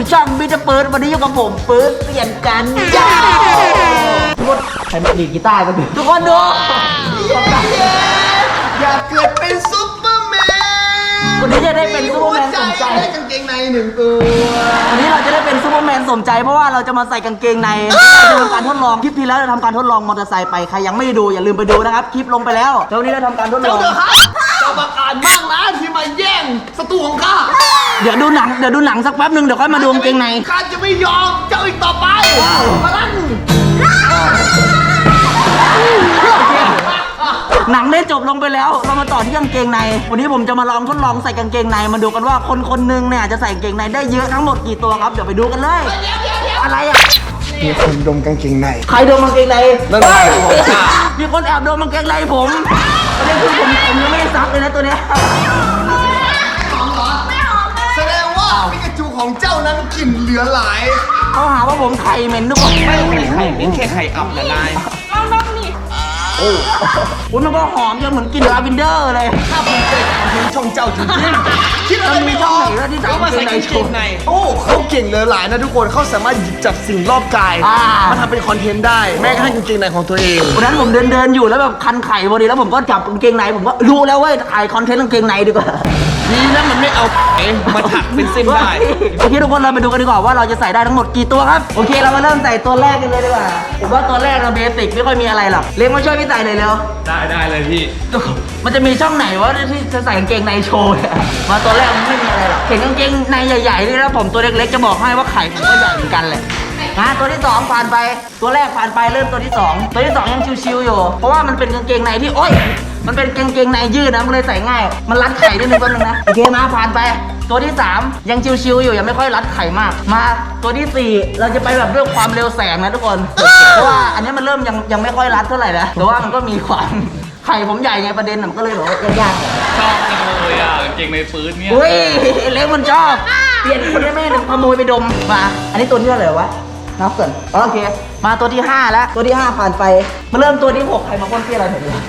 สู่ช่องมิสเตอร์เปิร์ดวันนี้อยู่กับผมเปิร์ดเปลี่ยนกันจ้าทุกคนใครมาดีดกีตาร์กันดูทุกคนดูอยากเกิดเป็นซุปเปอร์แมนวันนี้จะได้เป็นซูเปอร์แมนสมใจได้กางเกงในหนึ่งตัววันนี้เราจะได้เป็นซูเปอร์แมนสมใจเพราะว่าเราจะมาใส่กางเกงในเราจะทำการทดลองคลิปที่แล้วเราทำการทดลองมอเตอร์ไซค์ไปใครยังไม่ดูอย่าลืมไปดูนะครับคลิปลงไปแล้วแล้ววันนี้เราทำการทดลเจ้าองเดือครับเจ้าประการมากนะที่มาแย่งศัตรูของข้า เดี๋ยวดูหนังเดี๋ยวดูหนังสักแป๊บหนึ่งเดี๋ยวค่อยมาดูกางเกงใน ข้าจะไม่ยอมเจ้าอีกต่อไปมาลั่นหนังได้จบลงไปแล้ว เรามาต่อที่กางเกงใน วันนี้ผมจะมาลองทดลองใส่กางเกงใน มาดูกันว่าคนคนหนึงเนี่ยจะใส่กางเกงในได้เยอะทั้งหมดกี่ตัวครับเดี๋ยวไปดูกันเลยอะไรอะมีคนดมกางเกงใน ใครโดนกางเกงในนั่นไง เฮ้ยมีคนแอบโดนกางเกงในผมประเด็นคือผมผมยังไม่ได้ซักเลยนะตัวเนี้ยแสดงว่า ปิกาจูของเจ้านั้นกลิ่นเหลือหลาย เขาหาว่าผมไข่เหม็นทุกคนไม่ใช่ไข่นี่แค่ไข่อับนะนายอุ้ยมันก็หอมจนเหมือนกลินลาเวนเดอร์เลยข้าภูมิใจกับคอนเทนต์ช่องเจ้าจริงๆคิดอะไรไม่ออกมันมีช่องไหนวะที่ใส่ก็มาใส่กางเกงในโอ้เขาเก่งเหลือหลายนะทุกคนเขาสามารถหยิบจับสิ่งรอบกายอ่ามาทำเป็นคอนเทนต์ได้แม้กระทั่งกางเกงในของตัวเองวันนั้นผมเดินเดินๆอยู่แล้วแบบคันไข่พอดีแล้วผมก็จับกางเกงในผมก็รู้แล้วเว้ยถ่ายคอนเทนต์กางเกงในดีกว่า ดีนะมันไม่เอาเอ๊ะมาถักเป็นเส้นได้ โอเคทุกคนเราไปดูกันดีกว่าว่าเราจะใส่ได้ทั้งหมดกี่ตัวครับ โอเคเรามาเริ่มใส่ตัวแรกกันเลยดีกว่า ผมว่าตัวแรกเราเบสิกไม่ค่อยมีอะไรหรอก เล็กมาช่วยพี่ใส่เลยเร็ว ได้ได้เลยพี่ มันจะมีช่องไหนวะที่จะใส่กางเกงในโชว์เนี่ยมาตัวแรกมันไม่มีอะไรหรอกเห็นกางเกงในใหญ่ๆนี่แล้วผมตัวเล็กๆจะบอกให้ว่าไข่ผมก็ใหญ่เหมือนกันเลย นะตัวที่สองผ่านไป ตัวแรกผ่านไปเริ่มตัวที่สองตัวที่สองยังชิวๆอยู่ เพราะว่ามันเป็นกางเกงในที่โอ๊ยมันเป็นกางเกงในยืดนะมันเลยใส่ง่าย มันรัดไข่ได้หนึ่งตัวหนึงนะโอเคมาผ่านไปตัวที่สามยังชิวๆอยู่ยังไม่ค่อยรัดไข่มาก มาตัวที่สี่เราจะไปแบบด้วยความเร็วแสงนะทุกคนเพราะว่าอันนี้มันเริ่มยังยังไม่ค่อยรัดเท่าไหร่นะแต่ว่ามันก็มีความไข่ผมใหญ่ไงประเด็นน่ะมันก็เลยแบบว่ายากๆชอบจังเลยอะกางเกงในปืนเนี่ยเฮ้ยเล็กมันชอบเปลี่ยนคนได้ไหมหนึ่งขโมยไปดมมาอันนี้ตัวที่เท่าไหร่วะ นับก่อนโอเค มาตัวที่ 5 แล้ว ตัวที่ 5 ผ่านไป มาเริ่มตัวที่ 6 ใครมาป้นเปี้ยอะไรเห็นเลย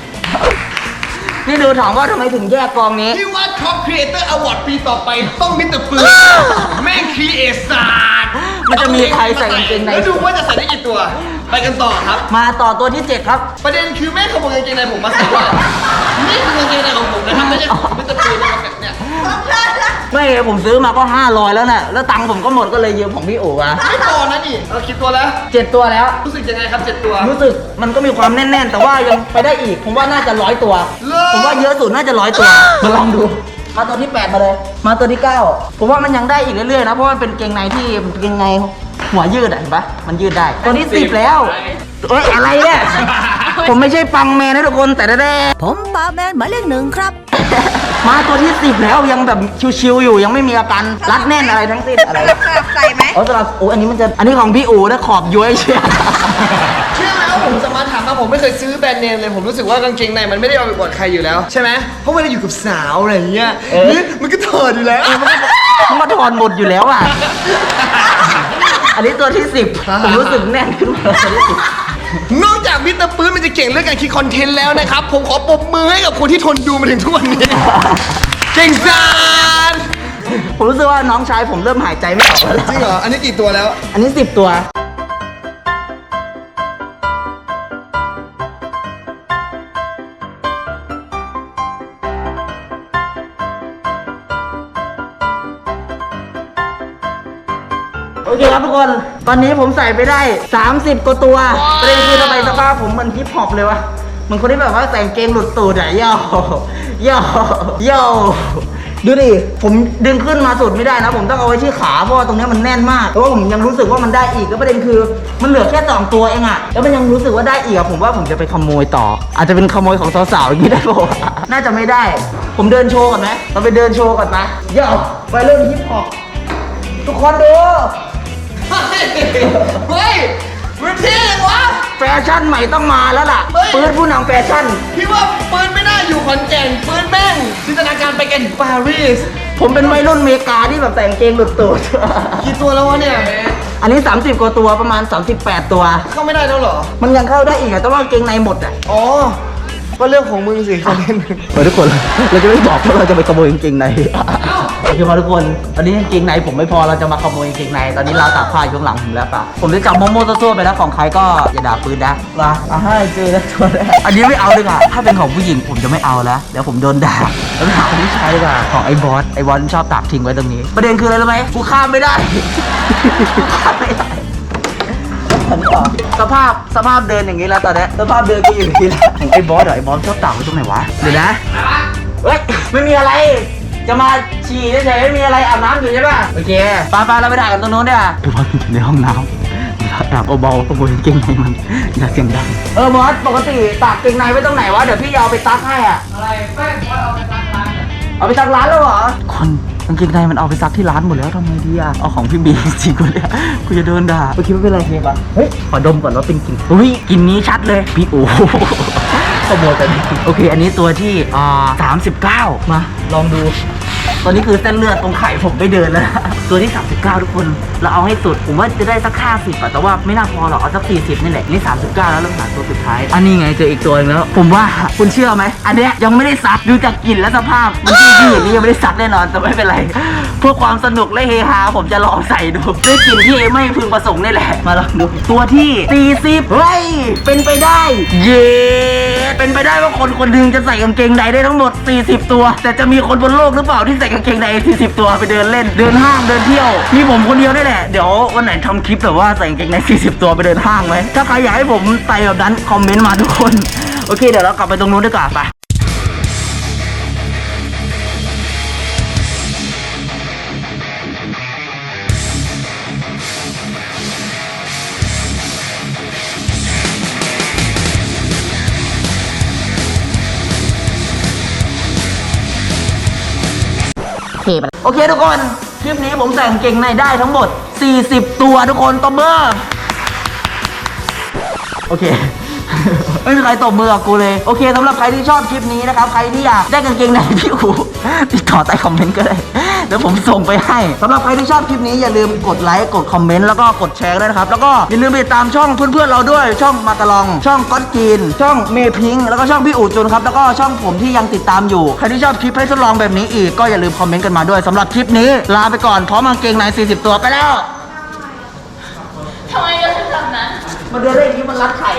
นี่ดูถามว่าทำไมถึงแยกกองนี้ ที่ว่าท็อปครีเอเตอร์อวอร์ดปีต่อไปต้องมิสเตอร์ปืนแม่งครีเอทศาสตร์มันจะมีใครใส่กางเกงใน แล้วดูว่าจะใส่ได้กี่ตัว ไปกันต่อครับ มาต่อตัวที่ 7 ครับ ประเด็นคือแม่งขโมยกางเกงในผมมาใส่ด้วยนี่คือกางเกงในของผมนะครับไม่ใช่ของมิสเตอร์ปืนนะครับแบบเนี้ย ไม่ผมซื้อมาก็500แล้วน่ะแล้วตังค์ผมก็หมดก็เลยยืมของพี่โอ๋มาไม่พอนะนี่เราคิดตัวแล้วเจ็ดตัวแล้ว รู้สึกยังไงครับเจ็ดตัว รู้สึกมันก็มีความแน่นๆ แต่ว่ายังไปได้อีก ผมว่าน่าจะร้อยตัวเหรอผมว่าเยอะสุดน่าจะร้อยตัว มาลองดู มาตัวที่8มาเลย มาตัวที่9ผมว่ามันยังได้อีกเรื่อยๆนะ เพราะว่ามันเป็นเกงในที่เป็นเกงในหัวยืดอะเห็นปะมันยืดได้ ตัวที่10แล้ว เอ้ยอะไรเนี่ย ผมไม่ใช่ปังแมนนะทุกคนแต่แด้ผมปาแมนหมายเลขหนึ่งครับๆ มาตัวที่10แล้วยังแบบชิวๆอยู่ยังไม่มีอาการรัดแน่นอะไรทั้งสิ้นอะไรใส่ไหมโอ้สำหรับโอ้อันนี้มันจะอันนี้ของพี่อู๋นะขอบย้วยเชียวเชื่อไหมว่าผมสมาร์ทถามมาผมไม่เคยซื้อแบรนด์เนมเลยผมรู้สึกว่ากางเกงในมันไม่ได้เอาไปกอดใครอยู่แล้วใช่ไหมเพราะเวลาอยู่กับสาวอะไรอย่างเงี้ยเออนี่มันก็ถอดอยู่แล้วมันก็ถอนหมดอยู่แล้วอะอันนี้ตัวที่สิบผมรู้สึกแน่นขึ้นมาตัวที่สิบ นอกจากมิสเตอร์ปื้นมันจะเก่งเรื่องการคิดคอนเทนต์แล้วนะครับ ผมขอปรบมือให้กับคนที่ทนดูมาถึงทุกวันนี้ เก่งจานผมรู้สึกว่าน้องชายผมเริ่มหายใจไม่ออกแล้วจริงเหรอ อันนี้กี่ตัวแล้ว อันนี้สิบตัว อเคครับทุกคน ตอนนี้ผมใส่ไปได้ 30กว่าตัวประเด็นคือทำไมสภาพผมเหมันฮิปฮอปเลยวะเหมือนคนที่แบบว่าใส่กางเกงหลุดตูดอะย่อย่อย่อดูดิ ผมดึงขึ้นมาสุดไม่ได้นะ ผมต้องเอาไว้ที่ขา เพราะว่าตรงเนี้ยมันแน่นมาก แต่ว่าผมยังรู้สึกว่ามันได้อีก แล้วประเด็นคือ มันเหลือแค่สองตัวเองอะแล้วมันยังรู้สึกว่าได้อีกอะผมว่าผมจะไปขโมยต่อ อาจจะเป็นขโมยของสาวๆอย่างนี้ได้ปะวะน่าจะไม่ได้ ผมเดินโชว์ก่อนไหมเราไปเดินโชว์ก่อนนะย่อไปเริ่มฮิปฮอปทุกคนดู เฮ้ยมันเท่เลยวะ แฟชั่นใหม่ต้องมาแล้วล่ะ เฮ้ย ปืนผู้นำแฟชั่น พี่ว่าปืนไม่น่าอยู่ขอนแก่นปืนแม่งจินตนาการไปกันปารีสผมเป็นวัยรุ่นอเมริกาที่แบบแต่งเกงหลุดตูด กี่ตัวแล้ววะเนี่ยอันนี้ 30 กว่าตัวประมาณ 38 ตัว เข้าไม่ได้แล้วเหรอ มันยังเข้าได้อีกอะแต่ว่าเกงในหมดอะอ๋อ ก็เรื่องของมึงสิคอนเทนต์เออทุกคนเราจะไม่บอกว่าเราจะไปขโมยกางเกงในเอ้าโอเคพอทุกคนตอนนี้กางเกงในผมไม่พอเราจะมาขโมยกางเกงในตอนนี้เราวตากผ้าอยู่ข้างหลังผมแล้วป่ะผมจะจับโมโม่ตัวๆไปแล้วของใครก็อย่าด่าปืนนะมาเอาให้เจอแล้วตัวแรกอันนี้ไม่เอาเลยค่ะถ้าเป็นของผู้หญิงผมจะไม่เอาแล้วเดี๋ยวผมโดนด่าแล้วหาคนที่ใช้ดีกว่าของไอ้บอสไอ้บอสชอบตากทิ้งไว้ตรงนี้ ประเด็นคืออะไรรู้ไหมกูข้ามไม่ได้กูข้ามไม่ได้ สภาพสภาพเดินอย่างนี้แล้วตอนเนี้ยสภาพเดินก็อยู่อย่างนี้แล้วของไอ้บอสเหรอไอ้บอสชอบตากไว้ตรงไหนวะเดี๋ยวนะเฮ้ยไม่มีอะไร จะมาฉี่เฉยๆไม่มีอะไรอาบน้ำอยู่ใช่ป่ะโอเคไปไปเราไปถ่ายกันตรงนู้นดีกว่าไอ้บอสอยู่ในห้องน้ำแอบเบาๆขโมยกางเกงในมันอย่าเสียงดังเออบอสปกติตากกางเกงในไว้ตรงไหนวะเดี๋ยวพี่จะเอาไปซักให้อะอะไรไม่บอสเอาไปซักร้านเอาไปซักร้านแล้วเหรอคนกางเกงในมันเอาไปซักที่ร้านหมดแล้วทำไงดีอะเอาของพี่บีจริงกูเลยกูจะโดนด่าโอเคไม่เป็นไรเฮียปะเฮ้ยขอดมก่อนว่าเป็นกลิ่นอุ้ยกลิ่นนี้ชัดเลยพี่โอ้โหขโมยกันโอเค อันนี้ตัวที่อ่าสามสิบเก้ามาลองดู ตอนนี้คือเส้นเลือดตรงไข่ผมไม่เดินแล้ว ตัวที่ 39 ทุกคน เราเอาให้สุด ผมว่าจะได้สัก 50อะแต่ว่าไม่น่าพอหรอก เอาสัก 40 นี่แหละ นี่ 39 แล้วเราหาตัวสุดท้าย อันนี้ไงเจออีกตัวนึงแล้ว ผมว่าคุณเชื่อไหม อันเนี้ยยังไม่ได้ซัก ดูจากกลิ่นและสภาพ มันที่ที่นี่ยังไม่ได้ซักแน่นอน แต่ไม่เป็นไร เพื่อความสนุกและเฮฮาผมจะลองใส่ดูด้วยกลิ่นที่ไม่พึงประสงค์นี่แหละ มาลองดู ตัวที่ 40 เฮ้ย เป็นไปได้ เย้เป็นไปได้ว่าคนคนหนึงจะใส่กางเกงในได้ทั้งหมด 40 ตัว แต่จะมีคนบนโลกหรือเปล่าที่ใส่กางเกงใน40 ตัวไปเดินเล่น เดินห้างเดินเที่ยวมีผมคนเดียวนี่แหละเดี๋ยววันไหนทำคลิปแบบว่าใส่กางเกงใน40 ตัวไปเดินห้างไหมถ้าใครอยากให้ผมใส่แบบนั้นคอมเมนต์มาทุกคนโอเคเดี๋ยวเรากลับไปตรงนู้นดีกว่าไป เคไปโอเคทุกคน คลิปนี้ผมแต่งเก่งในได้ทั้งหมด 40 ตัวทุกคนตบมือร์โอเค ไม่มีใครตบมือกับกูเลย โอเคสำหรับใครที่ชอบคลิปนี้นะครับ ใครที่อยากได้กางเกงในพี่อูติดต่อใต้คอมเมนต์ก็ได้เดี๋ยวผมส่งไปให้สำหรับใครที่ชอบคลิปนี้อย่าลืมกดไลค์กดคอมเมนต์แล้วก็กดแชร์ด้วยนะครับ แล้วก็อย่าลืมไปติดตามช่องเพื่อนๆเราด้วย ช่องมาตาลอง ช่องก๊อตกีน ช่องเมพิงค์แล้วก็ช่องพี่อูจุนครับแล้วก็ช่องผมที่ยังติดตามอยู่ ใครที่ชอบคลิปให้ทดลองแบบนี้อีกก็อย่าลืมคอมเมนต์กันมาด้วยสำหรับคลิปนี้ ลาไปก่อนพร้อมกางเกงใน40 ตัวไปแล้วทำไมเดินแบบนั้นมาเดินได้อย่างนี้มันรัดไข่